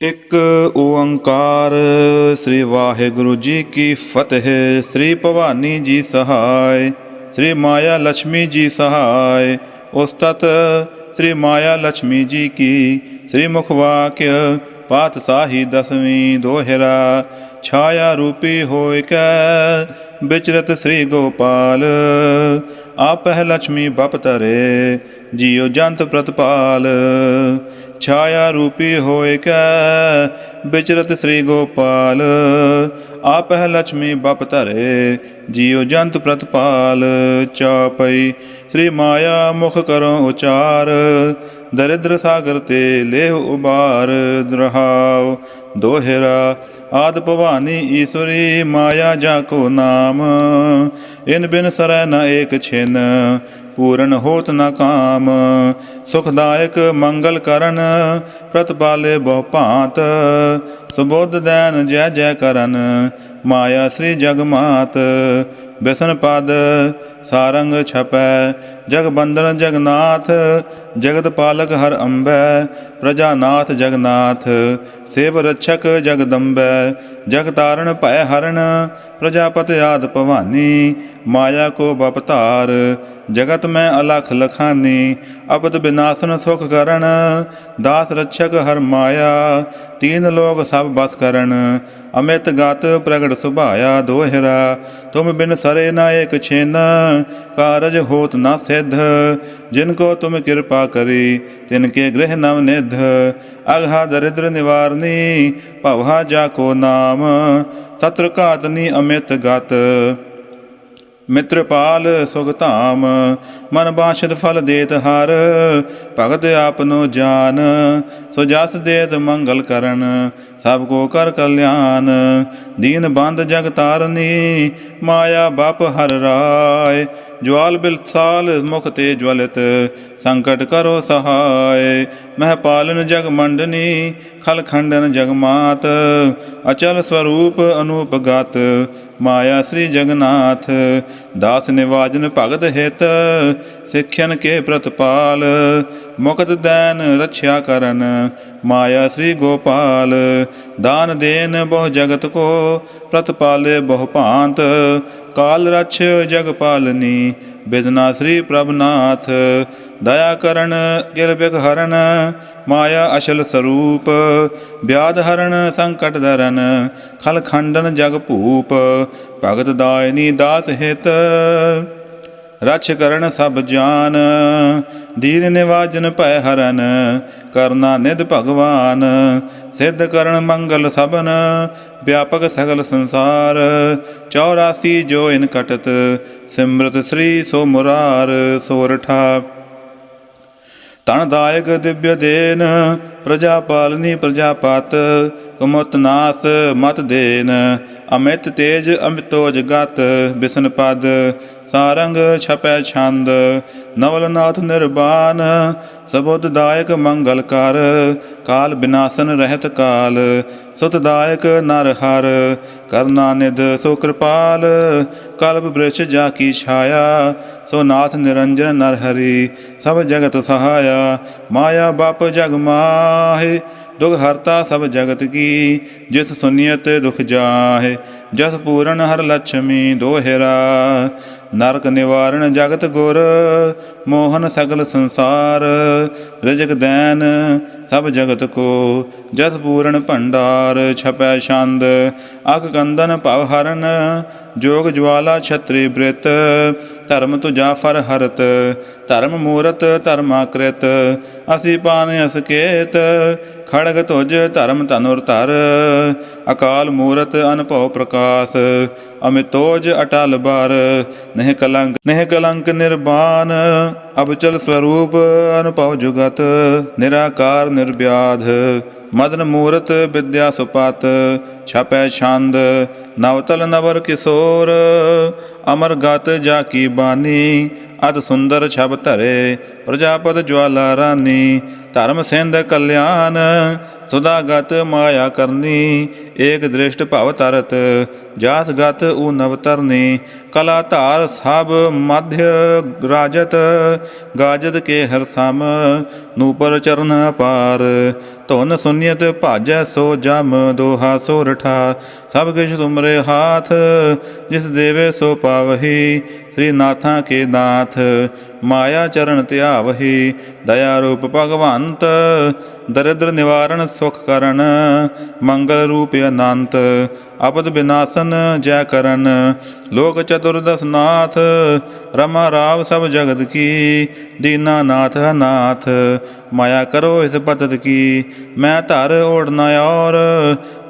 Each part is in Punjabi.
ਇੱਕ ਓੰਕਾਰ, ਸ੍ਰੀ ਵਾਹਿਗੁਰੂ ਜੀ ਕੀ ਫਤਿਹ, ਸ੍ਰੀ ਭਵਾਨੀ ਜੀ ਸਹਾਇ, ਸ੍ਰੀ ਮਾਇਆ ਲక్ష్ਮੀ ਜੀ ਸਹਾਇ ਉਸਤਤ ਸ੍ਰੀ ਮਾਇਆ ਲక్ష్ਮੀ ਜੀ ਕੀ, ਸ੍ਰੀ ਮੁਖ ਵਾਕਿ ਪਾਤ ਸਾਹੀ ਦਸਵੀਂ ਦੋਹਰਾ, ਛਾਇਆ ਰੂਪੀ ਹੋਇ ਕੈ ਬਿਚਰਤ ਸ੍ਰੀ ਗੋਪਾਲ। ਆਪਹਿ ਲక్ష్ਮੀ ਬਪ ਤਰੇ ਜਿਉ ਜੰਤ ਪ੍ਰਤਪਾਲ। ਛਾਇਆ ਰੂਪੀ ਹੋਏ ਕੈ ਵਿਚਰਤ ਸ੍ਰੀ ਗੋਪਾਲ। ਆਪਹਿ ਲక్ష్ਮੀ ਬਪ ਤਰੇ ਜਿਉ ਜੰਤ ਪ੍ਰਤਪਾਲ। ਚਾਪਈ ਸ੍ਰੀ ਮਾਇਆ ਮੁਖ ਕਰੋ ਉਚਾਰ ਦਰਿਦ੍ਰ ਸਾਗਰ ਤੇ ਲੇਹ ਉਬਾਰ ਦਰਹਾਉ ਦੋਹਰਾ, ਆਦ ਭਵਾਨੀ ਈਸ਼ਵਰੀ ਮਾਇਆ ਜਾ ਕੋ ਨਾਮ? ਇਨ ਬਿਨ ਸਰੈ ਨ ਏਕ ਛਿਨ, ਪੂਰਨ ਹੋਤ ਨ ਕਾਮ। ਸੁਖਦਾਇਕ ਮੰਗਲ ਕਰਨ, ਪ੍ਰਤਪਾਲੇ ਬਹੁ ਭਾਂਤ। ਸੁਬੋਧ ਦੈਨ ਜੈ ਜੈ ਕਰਨ ਮਾਇਆ ਸ੍ਰੀ ਜਗ ਮਾਤ, ਬਿਸਨ ਪਦ ਸਾਰੰਗ ਛਪੈ, ਜਗ ਬੰਦਨ ਜਗਨਾਥ, ਜਗਤ ਪਾਲਕ ਹਰ ਅੰਬੈ ਪ੍ਰਜਾਨਾਥ ਜਗਨਾਥ, ਸੇਵ ਰਛਕ ਜਗਦੰਬੈ ਜਗ ਤਾਰਨ ਭੈ ਹਰਨ, ਪ੍ਰਜਾਪਤ ਆਦ ਭਵਾਨੀ, ਮਾਇਆ ਕੋ ਬਪਤਾਰ ਜਗਤ ਮੈਂ ਅਲਖ ਲਖਾਨੀ ਅਬਦ ਬਿਨਾਸਨ ਸੁਖ ਕਰਨ, ਦਾਸ ਰਛਕ ਹਰ ਮਾਇਆ, ਤੀਨ ਲੋਕ ਸਭ ਬਸ ਕਰਨ, ਅਮਿਤ ਗਤ ਪ੍ਰਗਟ ਸੁਭਾਇਆ ਦੋਹਿਰਾ, ਤੁਮ ਬਿਨ ਸਰੇ ਨਾ ਏਕ ਛੇਨ, ਕਾਰਜ ਹੋਤ ਨਾ ਸਿਧ, ਜਿਨ ਕੋ ਤੁਮ ਕਿਰਪਾ ਕਰੀ, ਤਿਨ ਕੇ ਗ੍ਰਹਿ ਨਵ ਨਿਧ, ਅਗਹਾ ਦਰਿਦ੍ਰ ਨਿਵਾਰਨੀ, ਭਵਹਾ ਜਾ ਕੋ ਨਾਮ ਸਤਰ ਘਾਤਨੀ ਅਮਿਤ ਗਤ ਮਿੱਤਰਪਾਲ ਸੁਖ ਧਾਮ, ਮਨ ਬਾਸ਼ਦ ਫਲ ਦੇਤ ਹਰ, ਭਗਤ ਆਪਨੋ ਜਾਨ, ਸੋ ਜਸ ਦੇਤ ਮੰਗਲ ਕਰਨ, ਸਭ ਕੋ ਕਰ ਕਲਿਆਣ। ਦੀਨ ਬੰਦ ਜਗ ਤਾਰਨੀ, ਮਾਇਆ ਬਪ ਹਰ ਰਾਏ। ਜਵਾਲ ਬਿਲਸਾਲ ਮੁਖ ਤੇ ਜਵਲਿਤ, ਸੰਕਟ ਕਰੋ ਸਹਾਇ ਮਹਿ ਪਾਲਨ ਜਗ ਮੰਡਨੀ, ਖਲ ਖੰਡਨ ਜਗ ਮਾਤ। ਅਚਲ ਸਵਰੂਪ ਅਨੂਪ ਗਤ ਮਾਇਆ ਸ੍ਰੀ ਜਗਨਾਥ ਦਾਸ ਨਿਵਾਜਨ ਭਗਤ ਹਿਤ, ਸਿੱਖਿਅਨ ਕੇ ਪ੍ਰਤਪਾਲ, ਮੁਕਤ ਦੈਨ ਰਛਿਆ ਕਰਨ, ਮਾਇਆ ਸ੍ਰੀ ਗੋਪਾਲ, ਦਾਨ ਦੇਨ ਬਹੁ ਜਗਤ ਕੋ, ਪ੍ਰਤਪਾਲੇ ਬਹੁ ਭਾਂਤ, ਕਾਲ ਰਛ ਜਗ ਪਾਲਨੀ ਬਿਦਨਾ ਸ੍ਰੀ ਪ੍ਰਭਨਾਥ, ਦਇਆ ਕਰਨ ਕਿਲ ਹਰਨ ਮਾਇਆ ਅਸ਼ਲ ਸਰੂਪ ਬਿਆਦ ਹਰਨ ਸੰਕਟ ਦਰਨ ਖਲ ਖੰਡਨ ਜਗ ਭੂਪ, ਭਗਤ ਦਾਇਨੀ ਦਾਸ ਹਿਤ। ਰਛ ਕਰਨ ਸਭ ਜਾਨ। ਦੀਨ ਨਿਵਾਜਨ ਭੈ ਹਰਨ, ਕਰਨਾ ਨਿਧ ਭਗਵਾਨ। ਸਿੱਧ ਕਰਨ ਮੰਗਲ ਸਭਨ, ਵਿਆਪਕ ਸਗਲ ਸੰਸਾਰ। 84 ਜੋ ਇਨ ਕਟਤ, ਸਿਮਰਤ ਸ੍ਰੀ ਸੋ ਮੁਰਾਰ ਸੋਰਠਾ ਤਨਦਾਇਕ ਦਿਵਯ ਦੇਨ, ਪ੍ਰਜਾ ਪਾਲਨੀ ਪ੍ਰਜਾਪਤ ਕੁਮਤ ਨਾਸ ਮਤ ਦੇਨ, ਅਮਿਤ ਤੇਜ ਅਮਿਤੋਜ ਗਤ, ਬਿਸਨ ਪਦ, ਸਾਰੰਗ ਛਪੈ ਛੰਦ, ਨਵਲਨਾਥ ਨਿਰਬਾਨ, ਸਬੁੱਧ ਦਾਇਕ ਮੰਗਲ ਕਰ, ਕਾਲ ਬਿਨਾਸਨ ਰਹਿਤ ਕਾਲ, ਸੁਤ ਦਾਇਕ ਨਰ ਹਰ, ਕਰਨਾ ਨਿਧ ਸੋ ਕਿਰਪਾਲ, ਕਲਪ ਬ੍ਰਿਛ ਜਾ ਕੀ ਛਾਇਆ, ਸੋ ਨਾਥ ਨਿਰੰਜਨ ਨਰ ਹਰੀ, ਸਭ ਜਗਤ ਸਹਾਇਆ, ਮਾਇਆ ਬਪ ਜਗ ਮਾਹੇ ਦੁਖ ਹਰਤਾ ਸਭ ਜਗਤ ਕੀ ਜਿਸ ਸੁਨੀਅਤ ਦੁਖ ਜਾਹੇ ਜਸ ਪੂਰਨ ਹਰ ਲక్ష్ਮੀ ਦੋਹਰਾ। ਨਰਕ ਨਿਵਾਰਣ ਜਗਤ ਗੁਰ, ਮੋਹਨ ਸਗਲ ਸੰਸਾਰ। ਰਿਜਕ ਦੈਨ ਸਭ ਜਗਤ ਕੋ, ਜਸ ਪੂਰਨ ਭੰਡਾਰ ਛਪੈ ਛੰਦ। ਅਕ ਕੰਦਨ ਭਵ ਹਰਨ, ਜੋਗ ਜਵਾਲਾ ਛਤਰੀ ਬ੍ਰਿਤ। ਧਰਮ ਤੁਜਾ ਫਰ ਹਰਤ, ਧਰਮ ਮੂਰਤ ਧਰਮਾਕ੍ਰਿਤ ਅਸੀਂ ਪਾਨ ਅਸਕੇਤ ਖੜਗ ਤੁਜ ਧਰਮ ਧਨੁਰ ਧਰ। ਅਕਾਲ ਮੂਰਤ ਅਨਭਉ ਪ੍ਰਕਾਸ਼, ਅਮਿਤੋਜ ਅਟਲ ਬਰ, ਨਹਿ ਕਲੰਕ ਨਹਿ ਕਲੰਕ ਨਿਰਬਾਨ, ਅਬਚਲ ਸਰੂਪ ਅਨੁਭਵ ਜੁਗਤ, ਨਿਰਾਕਾਰ ਨਿਰਵਿਆਧ ਮਦਨ ਮੂਰਤ ਵਿਦਿਆ ਸੁਪਤ, ਛਪੈ ਛੰਦ, ਨਵਤਲ ਨਵਰ ਕਿਸ਼ੋਰ ਅਮਰ ਗਤ ਜਾ ਕੀ ਬਾਨੀ ਅਤ ਸੁੰਦਰ ਛਬ ਧਰੇ, ਪ੍ਰਜਾਪਤ ਜਵਾਲਾ ਰਾਨੀ, ਧਰਮ ਸਿੰਧ ਕਲਿਆਣ ਸੁਦਾਗਤ ਮਾਇਆ ਕਰਨੀ, ਏਕ ਦ੍ਰਿਸ਼ਟ ਭਵ ਤਰਤ, ਜਾਤ ਗਤ ਊ ਨਵ ਤਰਨੀ, ਕਲਾ ਧਾਰ ਸਭ ਮਧ ਰਾਜਤ, ਗਾਜਤ ਕੇ ਹਰ ਸਮ, ਨੂਪਰ ਚਰਨ ਪਾਰ, ਧੁਨ ਸੁਨਿਯਤ ਭਾਜੈ ਸੋ ਜਮ, ਦੋਹਾ ਸੋ ਰਠਾ, ਸਭ ਕਿਛ ਤੁਮਰੇ ਹਾਥ, ਜਿਸ ਦੇਵੇ ਸੋ ਪਾਵਹੀ ਸ੍ਰੀ ਨਾਥਾਂ ਕੇ ਨਾਥ ਮਾਇਆ ਚਰਨ ਧਿਆਵਹੀ ਦਇਆ ਰੂਪ ਭਗਵੰਤ ਦਰਿਦ੍ਰ ਨਿਵਾਰਣ ਸੁਖ ਕਰਨ, ਮੰਗਲ ਰੂਪ ਅਨੰਤ ਅਪਦ ਬਿਨਾਸਨ ਜੈ ਕਰਨ। ਲੋਕ ਚਤੁਰਦਸ ਨਾਥ, ਰਮਾ ਰਾਵ ਸਭ ਜਗਤ ਕੀ, ਦੀਨਾ ਨਾਥ ਨਾਥ ਮਾਇਆ ਕਰੋ ਇਸ ਪਤਤ ਕੀ, ਮੈਂ ਧਰ ਓੜਨਾ ਔਰ,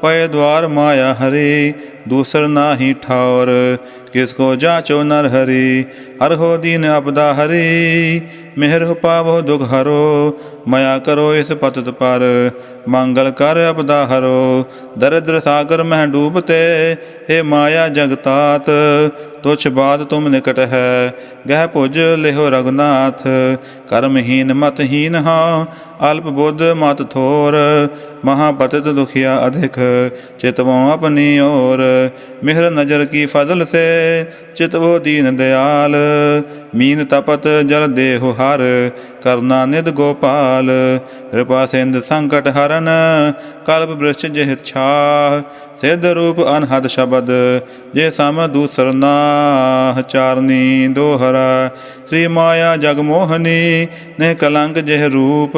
ਪਏ ਦਵਾਰ ਮਾਇਆ ਹਰੀ, ਦੂਸਰ ਨਾਹੀ ਠੌਰ ਕਿਸ ਕੋ ਜਾਚੋ ਨਰ ਹਰੀ, ਹਰ ਹੋ ਦੀਨ ਅਪਦਾ ਹਰੀ। ਮਿਹਰ ਪਾਵੋ, ਦੁਖ ਹਰੋ, ਮਾਇਆ ਕਰੋ ਇਸ ਪਤਤ ਪਰ। ਮੰਗਲ ਕਰ ਅਪਦਾ ਹਰੋ, ਦਰਿਦ੍ਰ ਸਾਗਰ ਮਹਿ ਡੂਬਤੇ हे ਮਾਇਆ ਜਗਤਾਤ ਤੁਛ ਬਾਦ ਤੁਮ ਨਿਕਟ ਹੈ, ਗਹਿ ਭੁਜ ਲਿਹੋ ਰਗਨਾਥ ਕਰਮਹੀਨ ਮਤਹੀਨ ਹਾਂ, ਅਲਪ ਬੁੱਧ ਮਤ ਥੋਰ, ਮਹਾਪਤਿਤ ਦੁਖਿਆ ਅਧਿਕ, ਚਿਤਵੋਂ ਆਪਣੀ ਔਰ, ਮਿਹਰ ਨਜ਼ਰ ਕੀ ਫਜ਼ਲ ਸੇ, ਚਿਤਵੋ ਦੀਨ ਦਿਆਲ, ਮੀਨ ਤਪਤ ਜਲ ਦੇਹੁ ਹਰ ਕਰਨਾ ਨਿਦ ਗੋਪਾਲ, ਕਿਰਪਾ ਸਿੰਧ ਸੰਕਟ ਹਰਨ, ਕਲਪ ਬ੍ਰਿਸ਼ ਜਿਹ ਛਾ ਸਿੱਧ ਰੂਪ ਅਨਹਦ ਸ਼ਬਦ, ਜੇ ਸਮ ਦੂਸਰ ਨਾਹ, ਚਾਰਨੀ ਦੋਹਰਾ, ਸ੍ਰੀ ਮਾਇਆ ਜਗ ਮੋਹਨੀ ਨੇ ਕਲੰਕ ਜਿਹ ਰੂਪ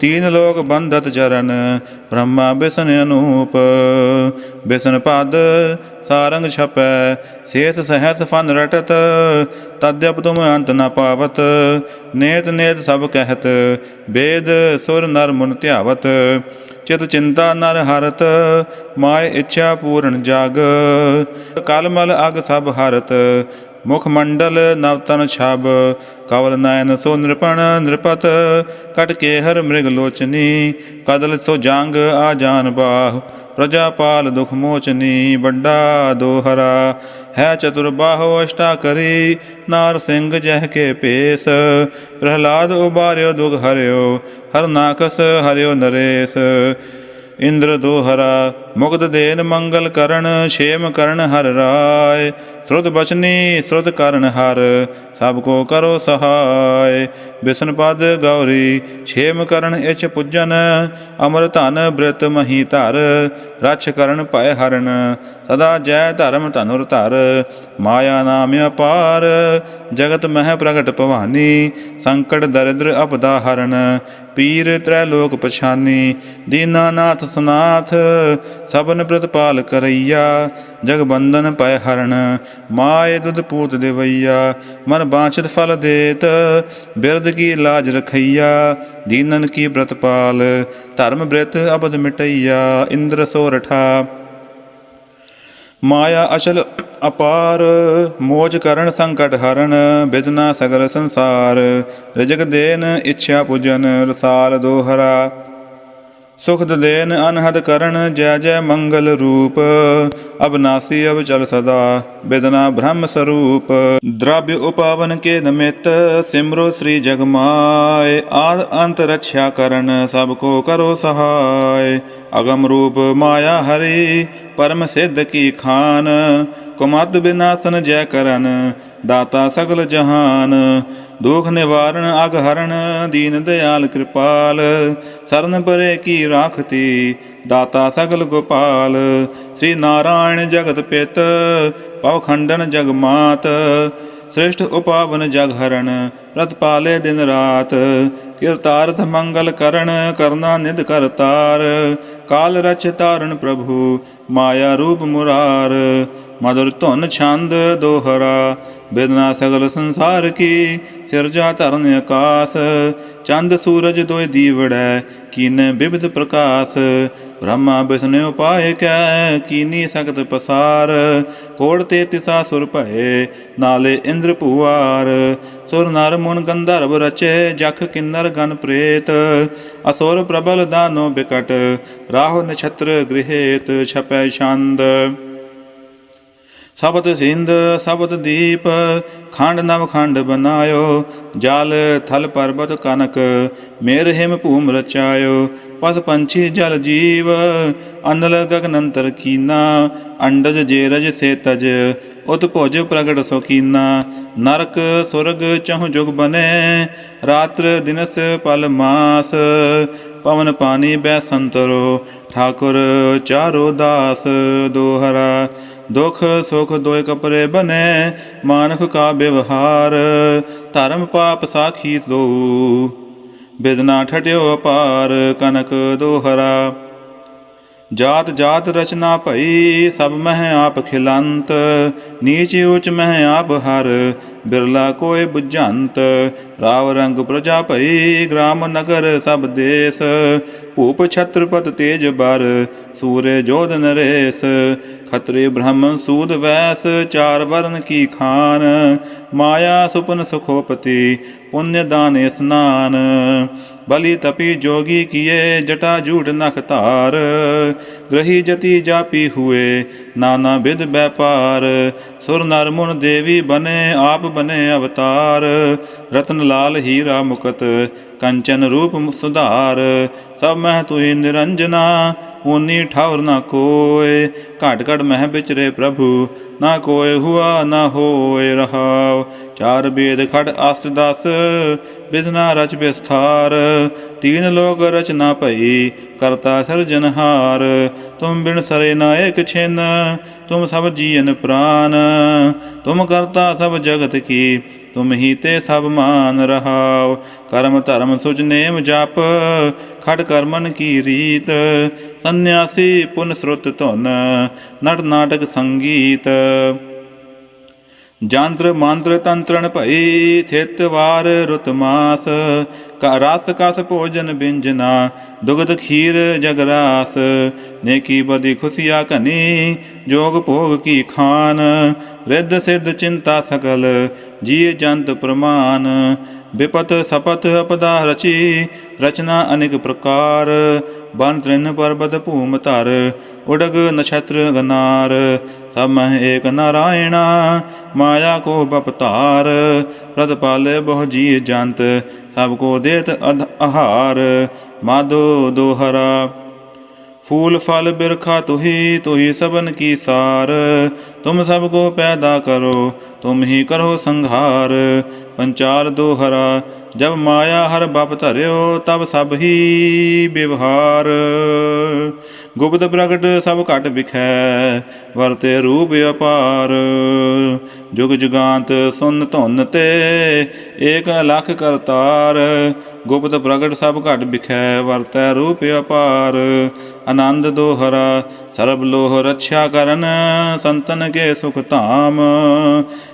ਤੀਨ ਲੋਕ ਬੰਧਤ ਚਰਨ, ਬ੍ਰਹਮਾ ਬਿਸ਼ਨ ਅਨੂਪ। ਬਿਸ਼ਨ ਪਦ, ਸਾਰੰਗ ਛਪੈ ਸੇਸ ਸਹਿਤ ਫਨ ਰਟਤ। ਤਦਿਪ ਤੁਮ ਅੰਤ ਨ ਪਾਵਤ, ਨੇਤ ਨੇਤ ਸਭ ਕਹਿਤ। ਵੇਦ ਸੁਰ ਨਰ ਮੁਨ ਧਿਆਵਤ, ਚਿਤ ਚਿੰਤਾ ਨਰ ਹਰਤ, ਮਾਇ ਇੱਛਾ ਪੂਰਨ ਜਗ। ਕਲਮਲ ਅਗ ਸਭ ਹਰਤ ਮੁਖ ਮੰਡਲ ਨਵਤਨ ਛਬ, ਕਵਲ ਨੈਨ ਸੋ ਨਿਰਪਣ ਨਿਰਪਤ, ਕਟ ਕੇ ਹਰ ਮ੍ਰਿਗ ਲੋਚਨੀ, ਕਦਲ ਸੋ ਜੰਗ ਆ ਜਾਨ ਬਾਹ ਪ੍ਰਜਾਪਾਲ ਦੁਖ ਮੋਚਨੀ, ਵੱਡਾ ਦੋਹਰਾ, ਹੈ ਚਤੁਰ ਬਾਹੋ ਅਸ਼ਟਾ ਕਰੀ, ਨਾਰ ਸਿੰਘ ਜਹ ਕੇ ਪੇਸ਼, ਪ੍ਰਹਲਾਦ ਉਬਾਰਿਓ ਦੁਖ ਹਰਿਓ, ਹਰ ਨਾਕਸ ਹਰਿਓ ਨਰੇਸ ਇੰਦਰ ਦੋਹਰਾ ਮੁਕਤ ਦੇਨ ਮੰਗਲ ਕਰਨ, ਛੇਮ ਕਰਨ ਹਰ ਰਾਏ। ਸ੍ਰੁਤ ਬਚਨੀ, ਸ੍ਰੁਤ ਕਰਨ ਹਰ, ਸਭ ਕੋ ਕਰੋ ਸਹਾਇ ਬਿਸ਼ਨ ਪਦ ਗੌਰੀ, ਛੇਮ ਕਰਨ ਇਚ ਪੁੱਜਨ, ਅਮਰ ਧਨ ਬ੍ਰਿਤ ਮਹੀ ਧਰ। ਰਛ ਕਰਨ ਭੈ ਹਰਨ, ਸਦਾ ਜੈ ਧਰਮ ਧਨੁਰ ਧਰ। ਮਾਇਆ ਨਾਮ ਅਪਾਰ, ਜਗਤ ਮਹਿ ਪ੍ਰਗਟ ਭਵਾਨੀ। ਸੰਕਟ ਦਰਿਦ੍ਰ ਅਪਦਾ ਹਰਨ, ਪੀਰ ਤ੍ਰੈ ਲੋਕ ਪਛਾਨੀ। ਦੀਨਾਨਾਥ ਸਨਾਥ ਸਭਨ ਪ੍ਰਤਪਾਲ ਕਰਈਆ, ਜਗ ਬੰਧਨ ਪੈ ਹਰਨ ਮਾਏ ਦੁਧ ਪੂਤ ਦੇਵਈਆ, ਮਨ ਬਾਛਤ ਫਲ ਦੇਤ ਬਿਰਦ ਕੀ ਲਾਜ ਰਖਈਆ, ਦੀਨਨ ਕੀ ਪ੍ਰਤਪਾਲ ਧਰਮ ਬ੍ਰਿਤ ਅਬਦ ਮਿਟਈਆ, ਇੰਦਰ ਸੋਰਠਾ ਮਾਇਆ ਅਚਲ ਅਪਾਰ, ਮੋਜ ਕਰਨ ਸੰਕਟ ਹਰਨ ਬਿਦਨਾ ਸਗਲ ਸੰਸਾਰ, ਰਿਜਕ ਦੇਨ ਇੱਛਾ ਪੁਜਨ, ਰਸਾਲ ਦੋਹਰਾ। ਸੁਖ ਦੇਨ ਅਨਹਦ ਕਰਨ, ਜੈ ਜੈ ਮੰਗਲ ਰੂਪ। ਅਬਨਾਸੀ ਅਬ ਚਲ ਸਦਾ, ਬਿਦਨਾ ਬ੍ਰਹਮ ਸਰੂਪ। ਦ੍ਰਵ੍‍ය ਉਪਾਵਨ ਕੇ ਨਮਿਤ, ਸਿਮਰੋ ਸ੍ਰੀ ਜਗਮਾਏ। ਆਦ ਅੰਤ ਰਛਿਆ ਕਰਨ, ਸਭ ਕੋ ਕਰੋ ਸਹਾਇ ਅਗਮ ਰੂਪ ਮਾਇਆ ਹਰੀ, ਪਰਮ ਸਿੱਧ ਕੀ ਖਾਨ। ਕੁਮਦ ਬਿਨਾਸਨ ਜੈ ਕਰਨ, ਦਾਤਾ ਸਗਲ ਜਹਾਨ। ਦੁਖ ਨਿਵਾਰਨ, ਅਗ ਹਰਨ, ਦੀਨ ਦਿਆਲ ਕਿਰਪਾਲ। ਸਰਨ ਪਰੇ ਕੀ ਰਾਖਤੀ, ਦਾਤਾ ਸਗਲ ਗੋਪਾਲ। ਸ੍ਰੀ ਨਾਰਾਇਣ ਜਗਤ ਪਿਤ ਪਵ ਖੰਡਨ ਜਗ ਮਾਤ। ਸ੍ਰਿਸ਼ਟ ਉਪਾਵਨ ਜਗ ਹਰਨ ਪ੍ਰਤਪਾਲੇ ਦਿਨ ਰਾਤ। ਕਿਰਤਾਰਥ ਮੰਗਲ ਕਰਨ, ਕਰਨਾ ਨਿਧ ਕਰਤਾਰ ਕਾਲ ਰਚ ਤਾਰਨ ਪ੍ਰਭੂ ਮਾਇਆ ਰੂਪ ਮੁਰਾਰ ਮధుਰ ਧੁਨ ਛੰਦ ਦੋਹਰਾ ਬਿਦਨਾ ਸਗਲ ਸੰਸਾਰ ਕੀ ਸਿਰਜਾ ਧਰਨ ਆਕਾਸ, ਚੰਦ ਸੂਰਜ ਦੋਇ ਦੀਵੜੈ, ਕੀਨੇ ਬਿਬਦ ਪ੍ਰਕਾਸ਼, ਬ੍ਰਹਮਾ ਬਿਸਨੇ ਉਪਾਏ ਕੈ, ਕੀਨੀ ਸਖਤ ਪਸਾਰ, ਕੋੜ ਤੇ ਤਿਸਾ ਸੁਰ ਭਏ, ਨਾਲੇ ਇੰਦਰ ਭੂਆਰ ਸੁਰ ਨਰ ਮੁਨ ਗੰਧਰਵ ਰਚੇ, ਜਖ ਕਿੰਨਰ ਗਨ ਪ੍ਰੇਤ। ਅਸੁਰ ਪ੍ਰਬਲ ਦਾਨੋ ਬਿਕਟ, ਰਾਹੁ ਨਛਤਰ ਗ੍ਰਹਿਤ ਛਪੈ ਛੰਦ। ਸਬਤ ਸਿੰਧ, ਸਬਤ ਦੀਪ, ਖੰਡ ਨਵ ਖੰਡ ਬਨਾਇਓ। ਜਲ ਥਲ ਪਰਬਤ ਕਨਕ, ਮੇਰ ਹਿਮ ਭੂਮ ਰਚਾਇਓ। ਪਸ ਪੰਛੀ ਜਲ ਜੀਵ, ਅਨਲ ਗਗਨ ਕੀਨਾ, ਅੰਡਜ ਜੇਰਜ ਸੇ ਤਜ ਉਤ ਭੁਜ ਪ੍ਰਗਟ ਸੋਕੀਨਾ, ਨਰਕ ਸੁਰਗ ਚਹੁ ਜੁਗ ਬਨੇ, ਰਾਤਰ ਦਿਨਸ ਪਲ ਮਾਸ, ਪਵਨ ਪਾਣੀ ਬੈ ਸੰਤਰੋ, ਠਾਕੁਰ ਚਾਰੋ ਦਾਸ, ਦੋਹਰਾ ਦੁਖ ਸੁਖ ਦੋਇ ਕਪਰੇ ਬਨੇ, ਮਾਨਖ ਕਾ ਵਿਵਹਾਰ, ਧਰਮ ਪਾਪ ਸਾਖੀ ਦੋ ਬਿਦਨਾ ਠਟਿਓ ਅਪਾਰ ਕਨਕ ਦੋਹਰਾ। ਜਾਤ ਜਾਤ ਰਚਨਾ ਭਈ, ਸਭ ਮਹਿ ਆਪ ਖਿਲੰਤ। ਨੀਚ ਉਚ ਮਹਿ ਆਪ ਹਰ, ਬਿਰਲਾ ਕੋਇ ਬੁਝੰਤ। ਰਾਵ ਰੰਗ ਪ੍ਰਜਾ ਭਈ, ਗ੍ਰਾਮ ਨਗਰ ਸਭ ਦੇਸ। ਭੂਪ ਛਤਰਪਤ ਤੇਜ ਬਰ ਸੂਰੇ ਜੋਧ ਨਰੇਸ, ਖਤਰੇ ਬ੍ਰਹਮ ਸੂਦ ਵੈਸ, ਚਾਰ ਵਰਨ ਕੀ ਖਾਨ, ਮਾਇਆ ਸੁਪਨ ਸੁਖੋਪਤੀ, ਪੁੰਨ ਦਾਨੇ ਸਨਾਨ। ਬਲੀ ਤਪੀ ਜੋਗੀ ਕੀਏ, ਜਟਾ ਝੂਠ ਨਖ ਧਾਰ। ਗ੍ਰਹੀ ਜਤੀ ਜਾਪੀ ਹੁਏ, ਨਾਨਾ ਵਿਦ ਵੈਪਾਰ। ਸੁਰ ਨਰ ਮੁਨ ਦੇਵੀ ਬਨੇ, ਆਪ ਬਨੇ ਅਵਤਾਰ। ਰਤਨ ਲਾਲ ਹੀਰਾ ਮੁਕਤ, ਕੰਚਨ ਰੂਪ ਸੁਧਾਰ। ਸਭ ਮਹਿ ਤੁਹੀ ਨਿਰੰਜਨਾ ਓਨੀ ਠੌਰ ਨਾ ਕੋਏ, ਘਟ ਘਟ ਮਹਿ ਵਿਚਰੇ ਪ੍ਰਭੂ, ਨਾ ਕੋਏ ਹੁਆ ਨਾ ਹੋਏ ਰਹਾਉ। ਚਾਰ ਬੇਦ ਖੜ ਅਸ਼ਟ ਦਸ ਬਿਦਨਾ ਰਚ ਵਿਸਥਾਰ। ਤੀਨ ਲੋਕ ਰਚਨਾ ਭਈ, ਕਰਤਾ ਸਰਜਨਹਾਰ ਤੁਮ ਬਿਨ ਸਰੇ ਨਾ ਏਕ ਛਿਨ, ਤੁਮ ਸਭ ਜੀਵਨ ਪ੍ਰਾਨ। ਤੁਮ ਕਰਤਾ ਸਭ ਜਗਤ ਕੀ, ਤੁਮ ਹੀ ਤੇ ਸਭ ਮਾਨ ਰਹਾਉ। ਕਰਮ ਧਰਮ ਸੁਚ ਨੇਮ ਜਪ ਖੜ ਕਰਮਨ ਕੀ ਰੀਤ, ਸੰਨਿਆਸੀ ਪੁਨ ਸਰੁਤ ਧੁਨ, ਨਟ ਨਾਟਕ ਸੰਗੀਤ। ਜਾਂਤਰ ਮੰਤਰ ਤੰਤਰਣ ਭਈ, ਥਿਤ ਵਾਰ ਰੁਤ ਮਾਸ, ਕਾ ਰਸ ਕਸ ਭੋਜਨ ਬਿੰਜਨਾ, ਦੁਗਧ ਖੀਰ ਜਗਰਾਸ ਨੇਕੀ ਬਦੀ ਖੁਸ਼ੀਆ ਕਨੀ ਜੋਗ ਭੋਗ ਕੀ ਖਾਨ। ਰਿੱਧ ਸਿੱਧ ਚਿੰਤਾ ਸਕਲ ਜੀ ਜੰਤ ਪ੍ਰਮਾਨ। ਵਿਪਤ ਸਪਤ ਅਪਦਾ ਰਚੀ, ਰਚਨਾ ਅਨੇਕ ਪ੍ਰਕਾਰ। ਬਨ ਤ੍ਰਿਨ ਪਰਬਤ ਭੂਮ ਧਰ, ਉਡਗ ਨਛਤਰ ਗਨਾਰ। ਸਭ ਮਹਿ ਏਕ ਨਾਰਾਇਣਾ, ਮਾਇਆ ਕੋ ਬਪਤਾਰ ਪ੍ਰਤਪਾਲੇ ਬਹੁ ਜੀ ਜੰਤ, ਸਭ ਕੋ ਦੇਤ ਅਧ- ਆਹਾਰ ਮਾਧੋ ਦੋਹਰਾ। फूल फल बिरखा तुही तुही सबन की सार तुम सबको पैदा करो तुम ही करो संहार पंचाल दोहरा जब माया हर बप धर्यो तब सब ही व्यवहार ਗੁਪਤ ਪ੍ਰਗਟ ਸਭ ਘਟ ਵਿਖੈ ਵਰਤੇ ਰੂਪ ਅਪਾਰ ਜੁਗ ਜੁਗਾਂਤ ਸੁਨ ਧੁਨ ਤੇ, ਏਕ ਲਖ ਕਰਤਾਰ। ਗੁਪਤ ਪ੍ਰਗਟ ਸਭ ਘਟ ਵਿਖੈ, ਵਰਤੈ ਰੂਪ ਅਪਾਰ। ਆਨੰਦ ਦੋਹਰਾ, ਸਰਬ ਲੋਹ ਰੱਛਾ ਕਰਨ, ਸੰਤਨ ਕੇ ਸੁਖ ਧਾਮ।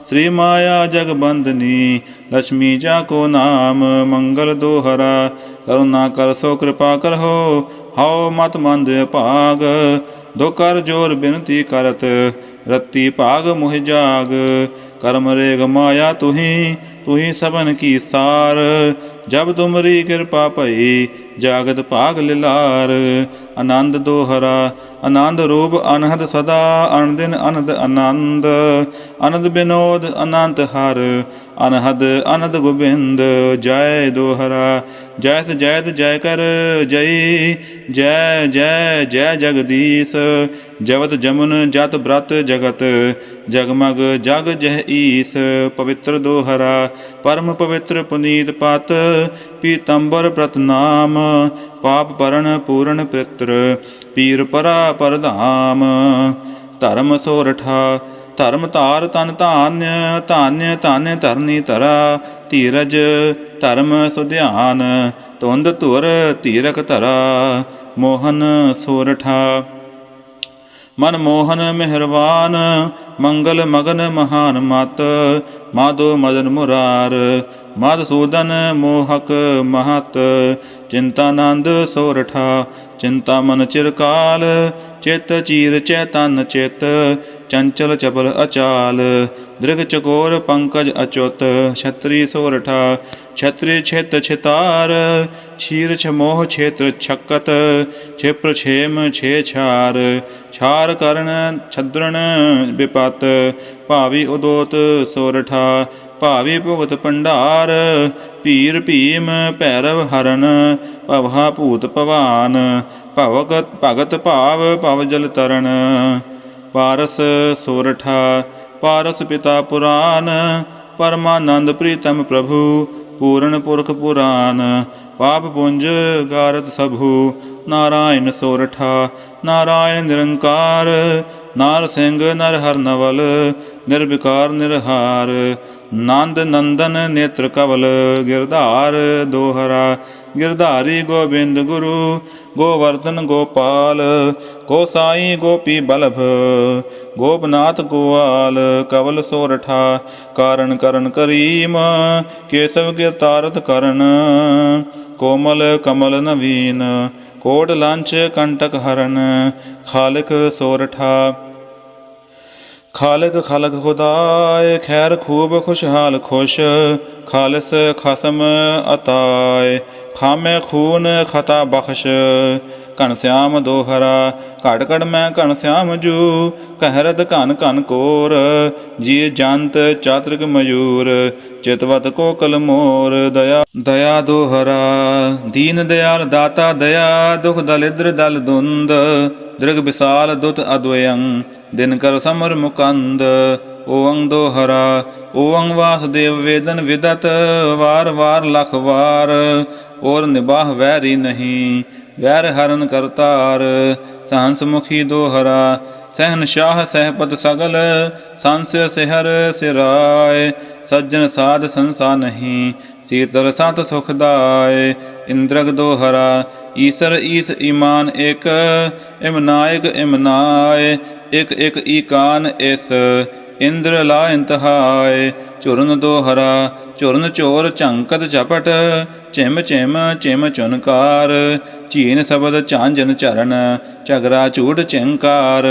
ਸ੍ਰੀ ਮਾਇਆ ਜਗ ਬੰਦਨੀ ਲక్ష్ਮੀ ਜਾ ਕੋ ਨਾਮ, ਮੰਗਲ ਦੋਹਰਾ ਕਰੁਣਾ ਕਰ, ਸੋ ਕਿਰਪਾ ਕਰੋ ਹਉ ਮਤ ਮੰਦ ਭਾਗ, ਦੋ ਕਰ ਜੋਰ ਬਿਨਤੀ ਕਰਤ, ਰਤੀ ਭਾਗ ਮੁਹਿ ਜਾਗ। ਕਰਮ ਰੇਗ ਮਾਇਆ ਤੁਹੀ ਤੁਹੀ ਸਭਨ ਕੀ ਸਾਰ। ਜਬ ਤੁਮਰੀ ਕਿਰਪਾ ਭਈ, ਜਾਗਤ ਭਾਗ ਲਿਲਾਰ। ਆਨੰਦ ਦੋਹਰਾ, ਆਨੰਦ ਰੂਪ ਅਨਹਦ ਸਦਾ। ਅਨਦਿਨ ਅਨੰਦ ਆਨੰਦ ਅਨੰਦ ਬਿਨੋਦ ਅਨੰਤ ਹਰ। ਅਨਹਦ ਅਨੰਦ ਗੋਬਿੰਦ, ਜੈ ਦੋਹਰਾ, ਜੈਸ ਜੈਤ ਜੈ ਕਰ ਜੈ ਜੈ ਜੈ ਜੈ ਜਗਦੀਸ਼, ਜਵਤ ਜਮਨ ਜਤ ਬ੍ਰਤ ਜਗਤ, ਜਗਮਗ ਜਗ ਜਹ ਈਸ, ਪਵਿੱਤਰ ਦੋਹਰਾ, ਪਰਮ ਪਵਿੱਤਰ ਪੁਨੀਤ ਪਤ, ਪੀਤੰਬਰ ਪ੍ਰਤਨਾਮ ਪਾਪ ਪਰਣ ਪੂਰਨ ਪਿਤਰ, ਪੀਰ ਪਰਾ ਪਰਧਾਮ, ਧਰਮ ਸੋਰਠਾ ਧਰਮ ਧਾਰ ਤਨ ਧਾਨ ਧਾਨਯ ਧਾਨਯ ਧਰਨੀ ਧਰਾ, ਧੀਰਜ ਧਰਮ ਸੁਧਿਆਨ ਤੁੰਦ ਧੁਰ ਧੀਰਕ ਧਰਾ, ਮੋਹਨ ਸੋਰਠਾ। ਮਨ ਮੋਹਨ ਮਿਹਰਵਾਨ, ਮੰਗਲ ਮਗਨ ਮਹਾਨ ਮਤ, ਮਾਧੋ ਮਦਨ ਮੁਰਾਰ ਮਦਸੂਦਨ ਮੋਹਕ ਮਹਤ ਚਿੰਤਾਨੰਦ ਸੋਰਠਾ, ਚਿੰਤਾ ਮਨ ਚਿਰਕਾਲ, ਚਿਤ ਚੀਰ ਚੇਤਨ ਚਿਤ ਚੰਚਲ ਚਪਲ ਅਚਾਲ, ਦ੍ਰਿਗ ਚਕੋਰ ਪੰਕਜ ਅਚੁਤ, ਛਤਰੀ ਸੋਰਠਾ ਛਤਰੀ ਛਿਤ ਛਿਤਾਰ, ਛੀਰ ਛਮੋਹ ਛੇਤਰ ਛਕਤ ਛਿਪਰ ਛੇਮ ਛੇ ਛਾਰ ਛਾਰ ਕਰਨ ਛਦਰਣ ਵਿਪਤ ਭਾਵੀ ਉਦੋਤ ਸੋਰਠਾ ਭਾਵੀ ਭੁਗਤ ਭੰਡਾਰ, ਭੀਰ ਭੀਮ ਭੈਰਵ ਹਰਨ ਭਵਹਾ ਭੂਤ ਭਵਾਨ ਭਵਗਤ ਭਗਤ ਭਾਵ ਭਵ ਜਲ ਤਰਨ। ਪਾਰਸ ਸੋਰਠਾ, ਪਾਰਸ ਪਿਤਾ ਪੁਰਾਨ, ਪਰਮਾਨੰਦ ਪ੍ਰੀਤਮ ਪ੍ਰਭੂ, ਪੂਰਨ ਪੁਰਖ ਪੁਰਾਨ, ਪਾਪ ਪੁੰਜ ਗਾਰਤ ਸਭੂ, ਨਾਰਾਇਣ ਸੋਰਠਾ, ਨਾਰਾਇਣ ਨਿਰੰਕਾਰ, ਨਾਰ ਸਿੰਘ ਨਰ ਹਰ ਨਵਲ ਨਿਰਵਿਕਾਰ ਨਿਰਹਾਰ ਨੰਦ ਨੰਦਨ ਨੇਤਰ ਕਵਲ ਗਿਰਧਾਰ ਦੋਹਰਾ। ਗਿਰਧਾਰੀ ਗੋਬਿੰਦ ਗੁਰੂ, ਗੋਵਰਧਨ ਗੋਪਾਲ ਗੋਸਾਈ ਗੋਪੀ ਬਲਭ, ਗੋਪਨਾਥ ਗੋਆਲ ਕਵਲ ਸੋਰਠਾ। ਕਾਰਨ ਕਰਨ ਕਰੀਮ, ਕੇਸਵ ਗਿਰਤਾਰਤ ਕਰਨ। ਕੋਮਲ ਕਮਲ ਨਵੀਨ, ਕੋਟ ਲਾਂਚ ਕੰਟਕ ਹਰਨ ਖਾਲਕ ਸੋਰਠਾ। ਖਾਲਕ ਖਲਕ ਖੁਦਾਏ, ਖੈਰ ਖੂਬ ਖੁਸ਼ਹਾਲ ਖੁਸ਼, ਖਾਲਸ ਖਸਮ ਅਤਾਏ, ਖਾਮੇ ਖੂਨ ਖਤਾ ਬਖਸ਼, ਘਣ ਸਿਆਮ ਦੋਹਰਾ, ਘੜ ਘੜ ਮੈਂ ਘਣ ਸਿਆਮ ਜੂ, ਕਹਿਰਤ ਘਨ ਘਨ ਕੋਰ ਜੀ ਜੰਤ ਚਾਤ੍ਰਿਕ ਮਯੂਰ ਚਿਤਵਤ ਕੋਕਲ ਮੋਰ, ਦਇਆ ਦਇਆ ਦੋਹਰਾ, ਦੀਨ ਦਿਆਲ ਦਾਤਾ ਦਇਆ, ਦੁਖ ਦਲਿਦਰ ਦਲ ਦੁੰਦ ਦ੍ਰਿਗ ਵਿਸਾਲ ਦੁਤ ਅਦਵਯੰ, ਦਿਨ ਕਰ ਸਮਰ ਮੁਕੰਦ ਓੰਗ ਦੋਹਰਾ ਓੰਗ ਵਾਸਦੇਵ ਵੇਦਨ ਵਿਦਤ, ਵਾਰ ਵਾਰ ਲਖ ਵਾਰ, ਔਰ ਨਿਬਾਹ ਵੈਰੀ ਨਹੀਂ, ਵੈਰ ਹਰਨ ਕਰਤਾਰ ਸਹੰਸ ਮੁਖੀ ਦੋਹਰਾ, ਸਹਿਨ ਸ਼ਾਹ ਸਹਿਪਤ ਸਗਲ, ਸੰਸ ਸਿਹਰ ਸਿਰਾਏ, ਸੱਜਣ ਸਾਧ ਸੰਸਾ ਨਹੀਂ, ਸੀਤਲ ਸਤ ਸੁਖਦਾਇ ਇੰਦਰਗ ਦੋਹਰਾ ਈਸਰ ਈਸ ਈਮਾਨ ਇਕ ਇਮਨਾਇਕ ਇਮਨਾਏ ਇਕ ਇਕ ਈਕਾਨ ਇਸ, ਇੰਦਰ ਲਾ ਇੰਤਹਾਏ, ਝੁਰਨ ਦੋਹਰਾ, ਝੁਰਨ ਚੋਰ ਝੰਕਤ ਝਪਟ, ਚਿਮ ਚਿਮ ਚਿਮ ਚੁਨਕਾਰ ਚੀਨ ਸ਼ਬਦ ਝਾਂਜਨ ਚਰਨ ਝਗਰਾ ਝੂੜ ਚਿੰਕਾਰ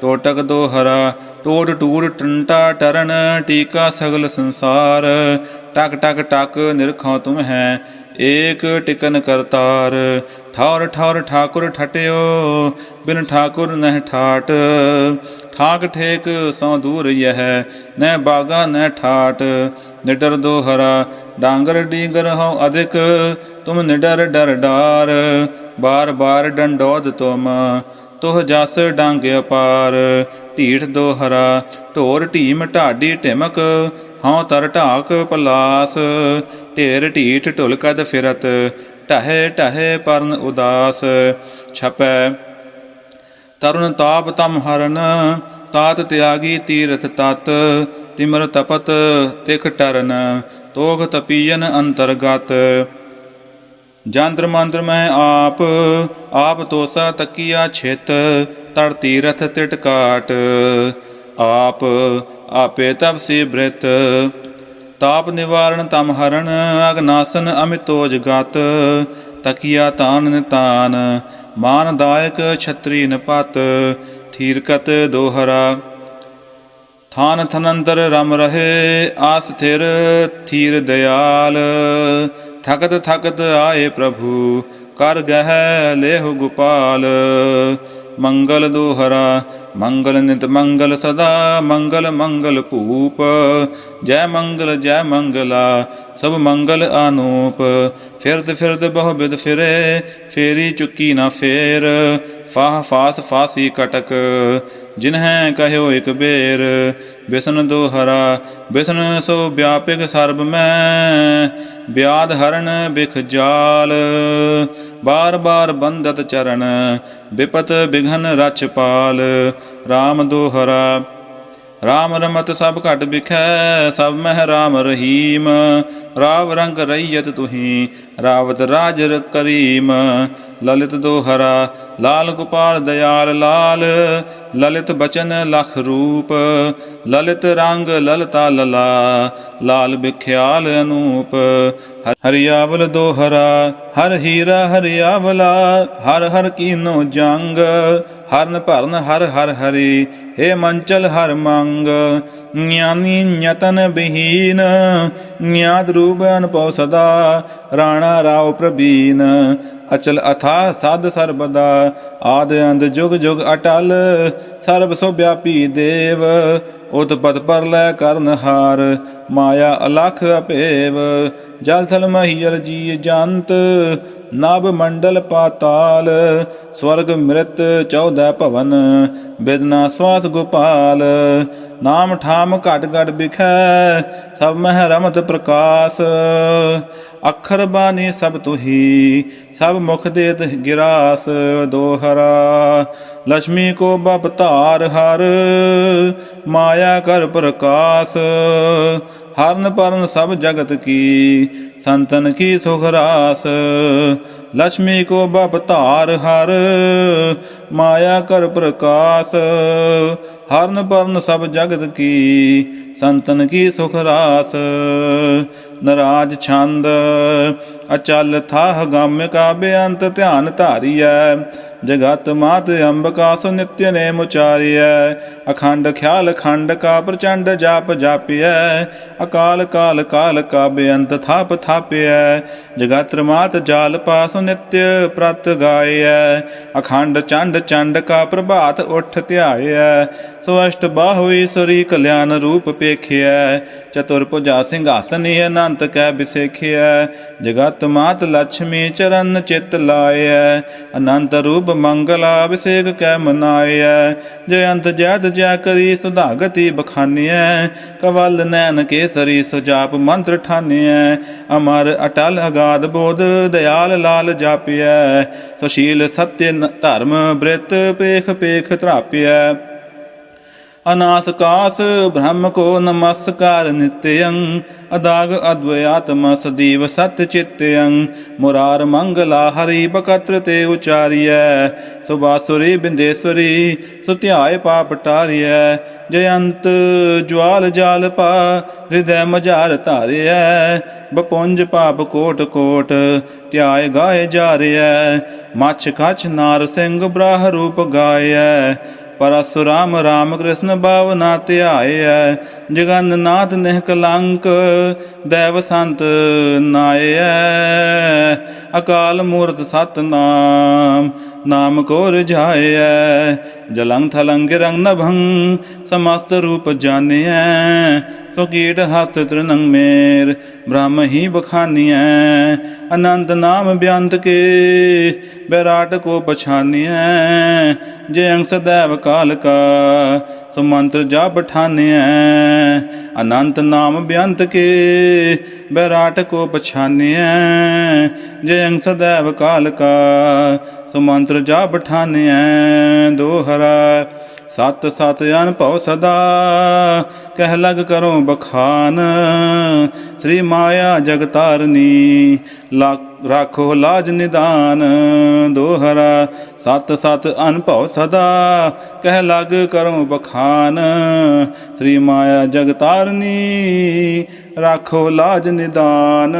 ਟੋਟਕ ਦੋਹਰਾ ਟੋਟ ਟੂਰ ਟੰਟਾ ਟਰਨ, ਟੀਕਾ ਸਗਲ ਸੰਸਾਰ, ਟਕ ਟਕ ਟਕ ਨਿਰਖਾਂ ਤੁਮ ਹੈ ਏਕ ਟਿਕਨ ਕਰਤਾਰ, ਠੌਰ ਠੌਰ, ਠਾਕੁਰ ਠਟਿਓ, ਬਿਨ ਠਾਕੁਰ ਨਹਿ ਠਾਟ। ਠਾਕ ਠੇਕ ਸੋ ਦੂਰ ਯਹ, ਨਹਿ ਬਾਗਾ ਨਹਿ ਠਾਟ। ਨਿਡਰ ਦੋਹਰਾ ਡਾਂਗਰ ਡੀਗਰ ਹੋ ਅਧਿਕ, ਤੁਮ ਨਿਡਰ ਡਰ ਡਾਰ। ਬਾਰ ਬਾਰ ਡੰਡੋਦ ਤੁਮ, ਤੁਹ ਜਸ ਡਾਂਗ ਅਪਾਰ। ਢੀਠ ਦੋਹਰਾ ਢੋਰ ਢੀਮ ਢਾਡੀ ਢਿਮਕ, ਹਉ ਤਰ ਢਾਕ ਪਲਾਸ। ਢੇਰ ਢੀਠ ਢੁਲ ਕਦ ਫਿਰਤ ਟਹੇ ਟਹੇ ਪਰਨ ਉਦਾਸ, ਛਪੈ। ਤਰੁਣ ਤਾਪ ਤਮ ਹਰਨ ਤਾਤ ਤਿਆਗੀ ਤੀਰਥ ਤਤ, ਤਿਮਰ ਤਪਤ ਤਿਖ ਟਰਨ, ਤੋਗ ਤਪੀਜਨ ਅੰਤਰਗਤ। ਜਾਂਦਰ ਮੰਦਰ ਮੈਂ ਆਪ ਆਪ ਤੋਸਾ ਤਕੀਆ ਛੇਤ, ਤੜ ਤੀਰਥ ਤਿਟਕਾਟ ਆਪ, ਆਪੇ ਤਪ ਸੀ ਬ੍ਰਿਤ ਤਾਪ ਨਿਵਾਰਣ ਤਮ ਹਰਨ ਅਗਨਾਸਨ ਅਮਿਤੋਜ ਗਤ, ਤਕੀਆ ਤਾਨ ਨਿਤਾਨ ਮਾਨਦਾਇਕ ਛਤਰੀ ਨਪਤ ਥੀਰਕਤ ਦੋਹਰਾ। ਥਾਨ ਥਨੰਤਰ ਰਮ ਰਹੇ, ਆਸ ਥਿਰ ਥੀਰ ਦਿਆਲ। ਥਕਤ ਥਕਤ ਆਏ ਪ੍ਰਭੂ, ਕਰ ਗਹਿ ਲੇਹੁ ਗੋਪਾਲ। ਮੰਗਲ ਦੋਹਰਾ, ਮੰਗਲ ਨਿਤ ਮੰਗਲ ਸਦਾ, ਮੰਗਲ ਮੰਗਲ ਭੂਪ। ਜੈ ਮੰਗਲ, ਜੈ ਮੰਗਲਾ, ਸਭ ਮੰਗਲ ਆਨੂਪ। ਫਿਰਤ ਫਿਰਤ ਬਹੁ ਬਿਦ ਫਿਰੇ, ਫੇਰੀ ਚੁੱਕੀ ਨਾ ਫੇਰ। ਫਾਹ ਫਾਸ ਫਾਸੀ ਕਟਕ ਜਿਨਹਿ ਕਹਿਓ ਇਕ ਬੇਰ, ਬਿਸਨ ਦੋਹਰਾ ਬਿਸਨ ਸੋ ਵਿਆਪਕ ਸਰਬ ਮੈਂ ਬਿਆਦ ਹਰਨ ਬਿਖ ਜਾਲ, ਬਾਰ ਬਾਰ ਬੰਦਤ ਚਰਨ ਵਿਪਤ ਬਿਘਨ ਰਛ ਪਾਲ RAM ਦੋਹਰਾ ਰਾਮ ਰਮਤ ਸਭ ਘਟ ਬਿਖੈ ਸਭ ਮਹਿ ਰਾਮ ਰਹੀਮ, ਰਾਵ ਰੰਗ ਰਈਅਤ ਤੁਹੀ, ਰਾਵਤ ਰਾਜ ਕਰੀਮ ਲਲਿਤ ਦੋਹਰਾ, ਲਾਲ ਗੋਪਾਲ ਦਇਆਲ ਲਾਲ, ਲਲਿਤ ਬਚਨ ਲਖ ਰੂਪ, ਲਲਿਤ ਰੰਗ ਲਲਤਾ ਲਲਾ, ਲਾਲ ਬਿਖਿਆਲ ਅਨੂਪ। ਹਰਿਆਵਲ ਦੋਹਰਾ, ਹਰ ਹੀਰਾ ਹਰਿਆਵਲਾ ਹਰ ਹਰ ਕੀਨੋ ਜੰਗ, ਹਰਨ ਭਰਨ ਹਰ ਹਰ ਹਰੀ ਏ ਮੰਚਲ ਹਰ ਮੰਗ। ਗਿਆਨੀ ਨਿਯਤਨ ਬਿਹੀਨ ਨਿਆਦ ਰੂਪ ਅਨਪਉ ਸਦਾ, ਰਾਣਾ ਰਾਉ ਪ੍ਰਬੀਨ। ਅਚਲ ਅਥਾ ਸਦ ਸਰਬਦਾ ਆਦ ਅੰਦ ਜੁਗ ਜੁਗ ਅਟਲ, ਸਰਬ ਸੋ ਵਿਆਪੀ ਦੇਵ, ਉਤਪਤ ਪਰਲੈ ਕਰਨ ਹਾਰ, ਮਾਇਆ ਅਲਖ ਅਪੇਵ, ਜਲ ਥਲ ਮਹੀਰ ਜੀ ਜੰਤ, ਨਭ ਮੰਡਲ ਪਾਤਾਲ, ਸਵਰਗ ਮ੍ਰਿਤ ਚੌਦੈ ਭਵਨ ਬਿਦਨਾ ਸਵਾਸ ਗੋਪਾਲ, ਨਾਮ ਠਾਮ ਘਟ ਘਟ ਬਿਖੈ ਸਭ ਮਹਿ ਰਮਤ ਪ੍ਰਕਾਸ਼। ਅਖਰ ਬਾਣੀ ਸਭ ਤੁਹੀ, ਸਭ ਮੁਖ ਦੇਤ ਗਿਰਾਸ ਦੋਹਰਾ। ਲక్ష్ਮੀ ਕੋ ਬਪ ਧਾਰ ਹਰ, ਮਾਇਆ ਕਰ ਪ੍ਰਕਾਸ਼। ਹਰਨ ਪਰਨ ਸਭ ਜਗਤ ਕੀ, ਸੰਤਨ ਕੀ ਸੁਖ ਰਾਸ? ਲక్ష్ਮੀ ਕੋ ਬਪ ਧਾਰ ਹਰ, ਮਾਇਆ ਕਰ ਪ੍ਰਕਾਸ਼। ਹਰਨ ਪਰਨ ਸਭ ਜਗਤ ਕੀ, ਸੰਤਨ ਕੀ ਸੁਖ ਰਾਸ? ਨਰਾਜ ਛੰਦ, ਅਚਲ ਥਾਹ ਗਮ ਕਾ ਬੇਅੰਤ ਧਿਆਨ ਧਾਰੀਐ। ਜਗਤ ਮਾਤ ਅੰਬਕਾ ਸੁ ਨਿਤਯ ਨੇ ਮੁਚਾਰੀਐ। ਅਖੰਡ ਖਿਆਲ ਖੰਡ ਕਾ ਪ੍ਰਚੰਡ ਜਾਪ ਜਾਪਿਐ, ਅਕਾਲ ਕਾਲ ਕਾਲ ਕਾ ਬੇਅੰਤ ਥਾਪ ਥਾਪਿਐ, ਜਗਤ ਮਾਤ ਜਾਲ ਪਾਸ ਨਿਤਯ ਪ੍ਰਤ ਗਾਇਐ, ਅਖੰਡ ਚੰਡ ਚੰਡ ਕਾ ਪ੍ਰਭਾਤ ਉਠ ਧਿਆਇਐ ਸੋ ਅਸ਼ਟ ਬਾਹੁ ਈਸਰੀ ਕਲਿਆਣ ਰੂਪ ਪੇਖਿਐ, ਚਤੁਰ ਭੁਜਾ ਸਿੰਘਾਸਨੀ ਅਨੰਤ ਕੈ ਬਿਸੇਖਿਐ, ਜਗਤ ਮਾਤ ਲక్ష్ਮੀ ਚਰਨ ਚਿਤ ਲਾਇਐ, ਅਨੰਤ ਰੂਪ ਮੰਗਲਾ ਅਭਿਸ਼ੇਕ ਕੈ ਮਨਾਇਐ, ਜਯੰਤ ਅੰਤ ਜੈਤ ਜੈ ਕਰੀ ਸੁਧਾਗਤੀ ਬਖਾਨੀਐ। ਕਵਲ ਨੈਣ ਕੇਸਰੀ ਸੁਜਾਪ ਮੰਤਰ ਠਾਨੀਐ। ਅਮਰ ਅਟਲ ਅਗਾਧ ਬੋਧ ਦਇਆਲ ਲਾਲ ਜਾਪਿਐ। ਸੁਸ਼ੀਲ ਸਤਿ ਧਰਮ ਬ੍ਰਿਤ ਪੇਖ ਪੇਖ ਧਰਾਪਿਐ। ਅਨਾਸ ਕਾਸ, ਬ੍ਰਹਮ ਕੋ ਨਮਸਕਾਰ ਨਿਤਯੰ, ਅਦਾਗ ਅਦਵਯਾਤਮ ਸਦੀਵ ਸਤ ਚਿਤਯੰ, ਮੁਰਾਰ ਮੰਗਲਾ ਹਰੀ ਬਕਤਰ ਤੇ ਉਚਾਰੀਐ ਸੁਬਾਸੁਰੀ ਬਿੰਦੇਸਵਰੀ ਸੁਧਿਆਏ ਪਾਪ ਟਾਰੀਐ, ਜਯੰਤ ਜਵਾਲ ਜਾਲ ਪਾ, ਹਿਰਦੈ ਮਝਾਰ ਧਾਰਿਐ, ਬਪੁੰਜ ਪਾਪ ਕੋਟ ਕੋਟ, ਧਿਆਏ ਗਾਏ ਜਾ ਰਿਐ ਮਛ ਕਛ ਨਾਰ ਸਿੰਘ ਬ੍ਰਾਹ ਰੂਪ ਗਾਇਐ ਪਰਸੁਰਾਮ ਰਾਮ ਕ੍ਰਿਸ਼ਨ ਭਾਵਨਾ ਧਿਆਇਐ ਜਗਨਨਾਥ ਨਿਹ ਕਲੰਕ ਦੇਵ ਸੰਤ ਨਾਇਐ ਅਕਾਲ ਮੂਰਤ ਸਤਨਾਮ, ਨਾਮ ਨਾਮ ਕੋ ਰਜਾਇਐ ਜਲੰ ਥਲੰ ਗਿਰੰ ਨਭੰ, ਸਮਸਤ ਰੂਪ ਜਾਣਿਐ ਤੋ ਗੀੜ ਹੱਥ ਤ੍ਰਿਨੰਗ ਮੇਰ, ਬ੍ਰਹਮ ਹੀ ਬਖਾਨੀਐ। ਅਨੰਦ ਨਾਮ ਬਿਆੰਤ ਕੇ, ਬੈਰਾਟ ਕੋ ਪਛਾਨੀਐ। ਜੇ ਅੰਗ ਸਦੈਵ ਕਾਲ ਕਾ, ਸੋ ਮੰਤਰ ਜਾ ਬਠਾਨਿਐ ਅਨੰਤ ਨਾਮ ਬਿਆੰਤ ਕੇ, ਬੈਰਾਟ ਕੋ ਪਛਾਨਿਐ। ਜੇ ਅੰਸ ਸਦੈਵ ਕਾਲ ਕਾ, ਸੋ ਮੰਤਰ ਜਾ ਬਠਾਨਿਐ ਦੋਹਰਾ ਸਤ ਸਤ ਅਨਭਉ ਸਦਾ। ਕਹਿ ਲਗ ਕਰੋ ਬਖਾਨ, ਸ੍ਰੀ ਮਾਇਆ ਜਗਤਾਰਨੀ, ਲਾ- ਰਾਖੋ ਲਾਜ ਨਿਦਾਨ, ਦੋਹਰਾ। ਸਤ ਸਤ ਅਨਭਉ ਸਦਾ, ਕਹਿ ਲਗ ਕਰੋ ਬਖਾਨ, ਸ੍ਰੀ ਮਾਇਆ ਜਗਤਾਰਨੀ, ਰਾਖੋ ਲਾਜ ਨਿਦਾਨ।